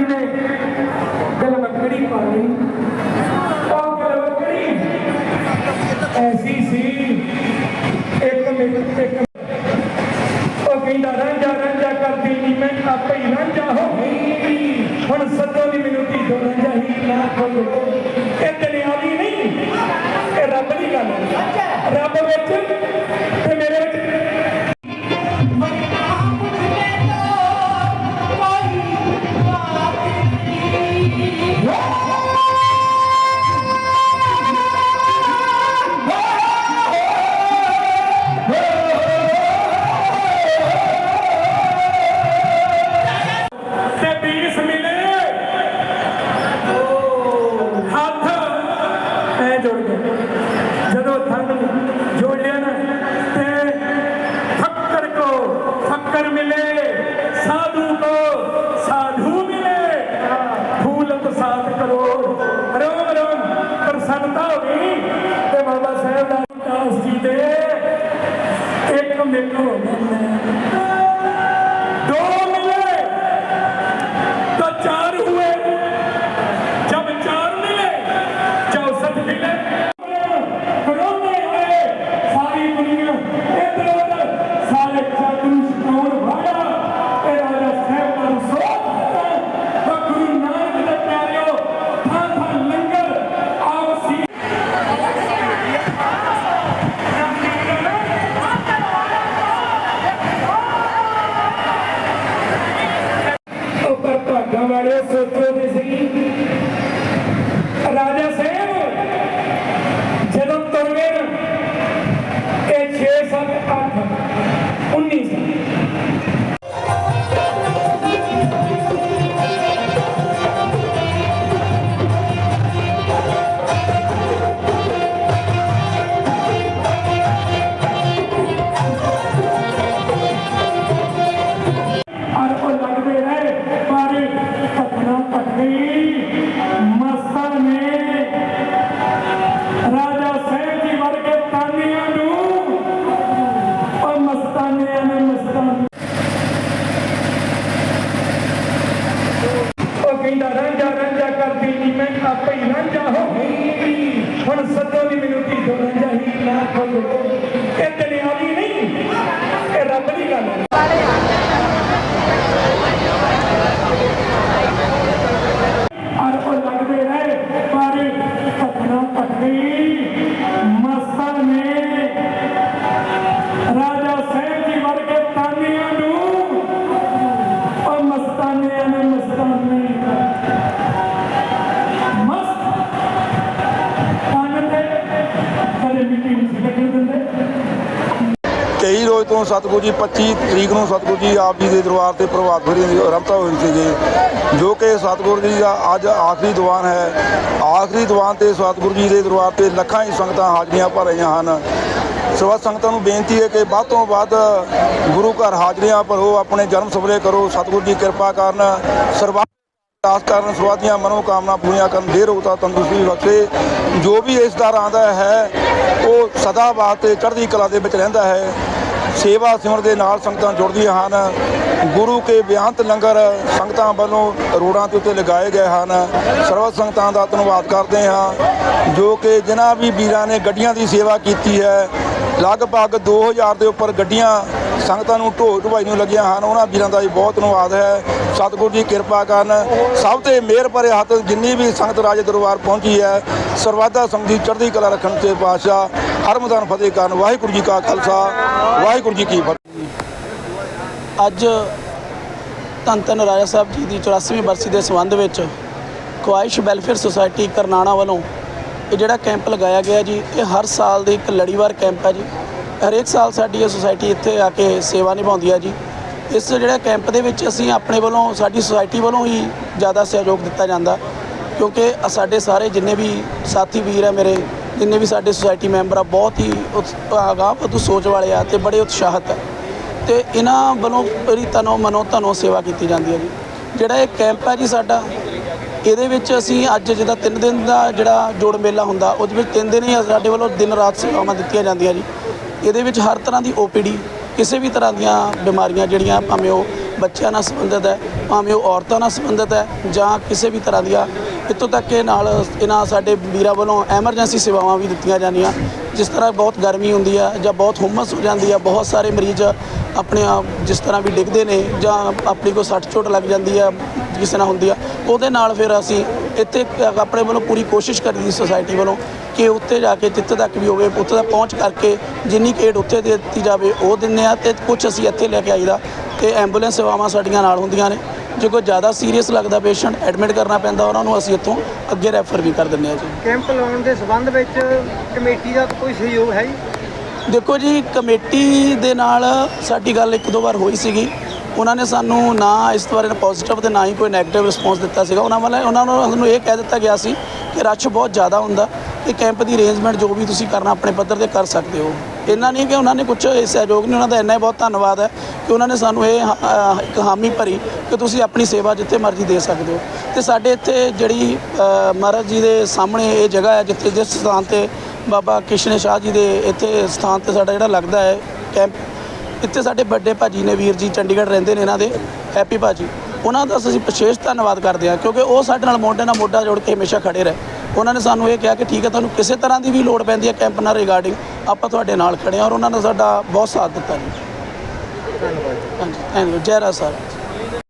দিনে ਇੱਕ ਤੋਂ ਸਤਿਗੁਰੂ ਜੀ 25 ਤਰੀਕ ਨੂੰ ਸਤਿਗੁਰੂ ਜੀ ਆਪ ਜੀ ਦੇ ਦਰਬਾਰ ਤੇ ਪ੍ਰਭਾਤ ਫੇਰੀ ਦੀ ਆਰੰਭਤਾ ਹੋਈ ਸੀਗੀ ਜੋ ਕਿ ਸਤਿਗੁਰੂ ਜੀ ਦਾ ਅੱਜ ਆਖਰੀ ਦੀਵਾਨ ਹੈ। ਆਖਰੀ ਦੀਵਾਨ ਤੇ ਸਤਿਗੁਰੂ ਜੀ ਦੇ ਦਰਬਾਰ ਤੇ ਲੱਖਾਂ ਹੀ ਸੰਗਤਾਂ ਹਾਜ਼ਰੀਆਂ ਭਰ ਰਹੀਆਂ ਹਨ। ਸਰਬੱਤ ਸੰਗਤਾਂ ਨੂੰ ਬੇਨਤੀ ਹੈ ਕਿ ਵੱਧ ਤੋਂ ਵੱਧ ਗੁਰੂ ਘਰ ਹਾਜ਼ਰੀਆਂ ਭਰੋ, ਆਪਣੇ ਜਨਮ ਸਫਲੇ ਕਰੋ। ਸਤਿਗੁਰੂ ਜੀ ਕਿਰਪਾ ਕਰਨ ਸਰਬੱਤ ਅਰਦਾਸ ਕਰਨ, ਸਵਾਦੀਆਂ ਮਨੋ ਕਾਮਨਾ ਪੂਰੀਆਂ ਕਰਨ ਦੇ ਰੋਗਤਾ ਤੰਦਰੁਸਤੀ ਬਖਸ਼ੇ ਜੋ ਵੀ ਇਸ ਦਰ ਆਉਂਦਾ ਹੈ, ਉਹ ਸਦਾ ਵਾਸਤੇ ਚੜ੍ਹਦੀ ਕਲਾ ਦੇ ਵਿੱਚ ਰਹਿੰਦਾ ਹੈ। ਸੇਵਾ ਸਿਮਰ ਦੇ ਨਾਲ ਸੰਗਤਾਂ ਜੁੜਦੀਆਂ ਹਨ। ਗੁਰੂ ਕੇ ਬਿਆੰਤ ਲੰਗਰ ਸੰਗਤਾਂ ਵੱਲੋਂ ਰੋਡਾਂ ਦੇ ਉੱਤੇ ਲਗਾਏ ਗਏ ਹਨ। ਸਰਵ ਸੰਗਤਾਂ ਦਾ ਧੰਨਵਾਦ ਕਰਦੇ ਹਾਂ। ਜੋ ਕਿ ਜਿਨ੍ਹਾਂ ਵੀ ਵੀਰਾਂ ਨੇ ਗੱਡੀਆਂ ਦੀ ਸੇਵਾ ਕੀਤੀ ਹੈ, ਲਗਭਗ 2000 ਦੇ ਉੱਪਰ ਗੱਡੀਆਂ ਸੰਗਤਾਂ ਨੂੰ ਢੋ ਢੁਆਈ ਨੂੰ ਲੱਗੀਆਂ ਹਨ। ਉਹਨਾਂ ਵੀਰਾਂ ਦਾ ਵੀ ਬਹੁਤ ਧੰਨਵਾਦ ਹੈ। ਸਤਿਗੁਰੂ ਜੀ ਕਿਰਪਾ ਕਰਨ। ਸਭ ਤੇ ਮਿਹਰ ਭਰੇ ਹੱਥ ਜਿੰਨੀ ਵੀ ਸੰਗਤ ਰਾਜ ਦਰਬਾਰ ਪਹੁੰਚੀ ਹੈ, ਸਰਵਾਦਾ ਸੰਗਤੀ ਚੜ੍ਹਦੀ ਕਲਾ ਰੱਖਣ ਤੇ ਪਾਤਸ਼ਾਹ ਹਰਮਦਾਨ ਫਤਿਹ ਕਰਨ। ਵਾਹਿਗੁਰੂ ਜੀ ਕਾ ਖਾਲਸਾ। ਵਾਹਿਗੁਰੂ ਜੀ ਕੀ ਫਤਿਹ। ਅੱਜ ਧੰਨ ਧੰਨ ਰਾਜਾ ਸਾਹਿਬ ਜੀ ਦੀ 84ਵੀਂ ਬਰਸੀ ਦੇ ਸੰਬੰਧ ਵਿੱਚ ਖੁਆਇਸ਼ ਵੈਲਫੇਅਰ ਸੁਸਾਇਟੀ ਕਰਨਾਣਾ ਵੱਲੋਂ ਇਹ ਜਿਹੜਾ ਕੈਂਪ ਲਗਾਇਆ ਗਿਆ ਜੀ, ਇਹ ਹਰ ਸਾਲ ਦੀ ਇੱਕ ਲੜੀਵਾਰ ਕੈਂਪ ਹੈ ਜੀ। ਹਰੇਕ ਸਾਲ ਸਾਡੀ ਇਹ ਸੁਸਾਇਟੀ ਇੱਥੇ ਆ ਕੇ ਸੇਵਾ ਨਿਭਾਉਂਦੀ ਆ ਜੀ। ਇਸ ਜਿਹੜਾ ਕੈਂਪ ਦੇ ਵਿੱਚ ਅਸੀਂ ਆਪਣੇ ਵੱਲੋਂ, ਸਾਡੀ ਸੁਸਾਇਟੀ ਵੱਲੋਂ ਹੀ ਜ਼ਿਆਦਾ ਸਹਿਯੋਗ ਦਿੱਤਾ ਜਾਂਦਾ। ਕਿਉਂਕਿ ਸਾਡੇ ਸਾਰੇ ਜਿੰਨੇ ਵੀ ਸਾਥੀ ਵੀਰ ਹੈ ਮੇਰੇ, ਜਿੰਨੇ ਵੀ ਸਾਡੇ ਸੁਸਾਇਟੀ ਮੈਂਬਰ ਆ, ਬਹੁਤ ਹੀ ਉਤਸ- ਅਗਾਂਹ ਵਧੂ ਸੋਚ ਵਾਲੇ ਆ ਤੇ ਬੜੇ ਉਤਸ਼ਾਹਤ ਆ। ਤੇ ਇਹਨਾਂ ਵੱਲੋਂ ਬੜੀ ਤਨੋ ਮਨੋ ਧਨੋ ਸੇਵਾ ਕੀਤੀ ਜਾਂਦੀ ਹੈ ਜੀ। ਜਿਹੜਾ ਇਹ ਕੈਂਪ ਹੈ ਜੀ ਸਾਡਾ, ਇਹਦੇ ਵਿੱਚ ਅਸੀਂ ਅੱਜ ਜਿਹਦਾ 3 ਦਿਨ ਦਾ ਜਿਹੜਾ ਜੋੜ ਮੇਲਾ ਹੁੰਦਾ, ਉਹਦੇ ਵਿੱਚ 3 ਦਿਨ ਹੀ ਸਾਡੇ ਵੱਲੋਂ ਦਿਨ ਰਾਤ ਸੇਵਾਵਾਂ ਦਿੱਤੀਆਂ ਜਾਂਦੀਆਂ ਜੀ। ਇਹਦੇ ਵਿੱਚ ਹਰ ਤਰ੍ਹਾਂ ਦੀ ਓਪੀਡੀ ਕਿਸੇ ਵੀ ਤਰ੍ਹਾਂ ਦੀਆਂ ਬਿਮਾਰੀਆਂ ਜਿਹੜੀਆਂ ਭਾਵੇਂ ਉਹ ਬੱਚਿਆਂ ਨਾਲ ਸੰਬੰਧਿਤ ਹੈ, ਭਾਵੇਂ ਉਹ ਔਰਤਾਂ ਨਾਲ ਸੰਬੰਧਿਤ ਹੈ ਜਾਂ ਕਿਸੇ ਵੀ ਤਰ੍ਹਾਂ ਦੀਆਂ, ਇੱਥੋਂ ਤੱਕ ਕਿ ਨਾਲ ਇਹਨਾਂ ਸਾਡੇ ਵੀਰਾਂ ਵੱਲੋਂ ਐਮਰਜੈਂਸੀ ਸੇਵਾਵਾਂ ਵੀ ਦਿੱਤੀਆਂ ਜਾਂਦੀਆਂ। ਜਿਸ ਤਰ੍ਹਾਂ ਬਹੁਤ ਗਰਮੀ ਹੁੰਦੀ ਆ ਜਾਂ ਬਹੁਤ ਹੁੰਮਸ ਹੋ ਜਾਂਦੀ ਆ, ਬਹੁਤ ਸਾਰੇ ਮਰੀਜ਼ ਆਪਣੇ ਆਪ ਜਿਸ ਤਰ੍ਹਾਂ ਵੀ ਡਿੱਗਦੇ ਨੇ ਜਾਂ ਆਪਣੀ ਕੋਈ ਸੱਟ ਚੋਟ ਲੱਗ ਜਾਂਦੀ ਆ ਕਿਸੇ ਨਾਲ ਹੁੰਦੀ ਆ ਉਹਦੇ ਨਾਲ ਫਿਰ ਅਸੀਂ ਇੱਥੇ ਆਪਣੇ ਵੱਲੋਂ ਪੂਰੀ ਕੋਸ਼ਿਸ਼ ਕਰੀਦੀ ਸੋਸਾਇਟੀ ਵੱਲੋਂ ਕਿ ਉੱਥੇ ਜਾ ਕੇ ਜਿੱਥੇ ਤੱਕ ਵੀ ਹੋਵੇ ਉੱਥੇ ਤੱਕ ਪਹੁੰਚ ਕਰਕੇ ਜਿੰਨੀ ਏਡ ਉੱਥੇ ਦੇ ਦਿੱਤੀ ਜਾਵੇ ਉਹ ਦਿੰਦੇ ਆ ਤੇ ਕੁਝ ਅਸੀਂ ਇੱਥੇ ਲੈ ਕੇ ਆਈਦਾ ਤੇ ਐਂਬੂਲੈਂਸ ਸੇਵਾਵਾਂ ਸਾਡੀਆਂ ਨਾਲ ਹੁੰਦੀਆਂ ਨੇ। ਜੇ ਕੋਈ ਜ਼ਿਆਦਾ ਸੀਰੀਅਸ ਲੱਗਦਾ ਪੇਸ਼ੈਂਟ ਐਡਮਿਟ ਕਰਨਾ ਪੈਂਦਾ ਉਹਨਾਂ ਨੂੰ ਅਸੀਂ ਇੱਥੋਂ ਅੱਗੇ ਰੈਫਰ ਵੀ ਕਰ ਦਿੰਦੇ ਆ ਜੀ। ਕੈਂਪ ਲਾਉਣ ਦੇ ਸਬੰਧ ਵਿੱਚ ਕਮੇਟੀ ਦਾ ਕੋਈ ਸਹਿਯੋਗ ਹੈ ਜੀ? ਦੇਖੋ ਜੀ ਕਮੇਟੀ ਦੇ ਨਾਲ ਸਾਡੀ ਗੱਲ ਇੱਕ ਦੋ ਵਾਰ ਹੋਈ ਸੀਗੀ। ਉਹਨਾਂ ਨੇ ਸਾਨੂੰ ਨਾ ਇਸ ਬਾਰੇ ਪੋਜ਼ਿਟਿਵ ਤੇ ਨਾ ਹੀ ਕੋਈ ਨੈਗੇਟਿਵ ਰਿਸਪੌਂਸ ਦਿੱਤਾ ਸੀਗਾ। ਉਹਨਾਂ ਵਾਲੇ ਉਹਨਾਂ ਨੂੰ ਸਾਨੂੰ ਇਹ ਕਹਿ ਦਿੱਤਾ ਗਿਆ ਸੀ ਕਿ ਰਸ਼ ਬਹੁਤ ਜ਼ਿਆਦਾ ਹੁੰਦਾ ਤੇ ਕੈਂਪ ਦੀ ਅਰੇਂਜਮੈਂਟ ਜੋ ਵੀ ਤੁਸੀਂ ਕਰਨਾ ਆਪਣੇ ਪੱਧਰ ਤੇ ਕਰ ਸਕਦੇ ਹੋ। ਇੰਨਾ ਨਹੀਂ ਕਿ ਉਹਨਾਂ ਨੇ ਕੁਝ ਸਹਿਯੋਗ ਨਹੀਂ, ਉਹਨਾਂ ਦਾ ਇੰਨਾ ਹੀ ਬਹੁਤ ਧੰਨਵਾਦ ਹੈ ਕਿ ਉਹਨਾਂ ਨੇ ਸਾਨੂੰ ਇਹ ਇੱਕ ਹਾਮੀ ਭਰੀ ਕਿ ਤੁਸੀਂ ਆਪਣੀ ਸੇਵਾ ਜਿੱਥੇ ਮਰਜ਼ੀ ਦੇ ਸਕਦੇ ਹੋ। ਤੇ ਸਾਡੇ ਇੱਥੇ ਜਿਹੜੀ ਮਹਾਰਾਜ ਜੀ ਦੇ ਸਾਹਮਣੇ ਇਹ ਜਗ੍ਹਾ ਹੈ ਜਿੱਥੇ ਜਿਸ ਸਥਾਨ ਤੇ ਬਾਬਾ ਕਿਸ਼ਨ ਸ਼ਾਹ ਜੀ ਦੇ ਇੱਥੇ ਸਥਾਨ ਤੇ ਸਾਡਾ ਜਿਹੜਾ ਲੱਗਦਾ ਹੈ ਕੈਂਪ ਇੱਥੇ ਸਾਡੇ ਵੱਡੇ ਭਾਜੀ ਨੇ ਵੀਰ ਜੀ ਚੰਡੀਗੜ੍ਹ ਰਹਿੰਦੇ ਨੇ ਇਹਨਾਂ ਦੇ ਹੈਪੀ ਭਾਜੀ। ਉਹਨਾਂ ਦਾ ਅਸੀਂ ਵਿਸ਼ੇਸ਼ ਧੰਨਵਾਦ ਕਰਦੇ ਹਾਂ ਕਿਉਂਕਿ ਉਹ ਸਾਡੇ ਨਾਲ ਮੋਢੇ ਨਾਲ ਮੋਢਾ ਜੋੜ ਕੇ ਹਮੇਸ਼ਾ ਖੜੇ ਰਹੇ। ਉਹਨਾਂ ਨੇ ਸਾਨੂੰ ਇਹ ਕਿਹਾ ਕਿ ਠੀਕ ਹੈ ਤੁਹਾਨੂੰ ਕਿਸੇ ਤਰ੍ਹਾਂ ਦੀ ਵੀ ਲੋੜ ਪੈਂਦੀ ਹੈ ਕੈਂਪ ਨਾਲ ਰਿਗਾਰਡਿੰਗ ਆਪਾਂ ਤੁਹਾਡੇ ਨਾਲ ਖੜੇ ਹਾਂ ਔਰ ਉਹਨਾਂ ਨੇ ਸਾਡਾ ਬਹੁਤ ਸਾਥ ਦਿੱਤਾ ਜੀ। ਧੰਨਵਾਦ ਹਾਂਜੀ ਥੈਂਕ ਯੂ ਜੈ ਰਾਜ ਸਾਹਿਬ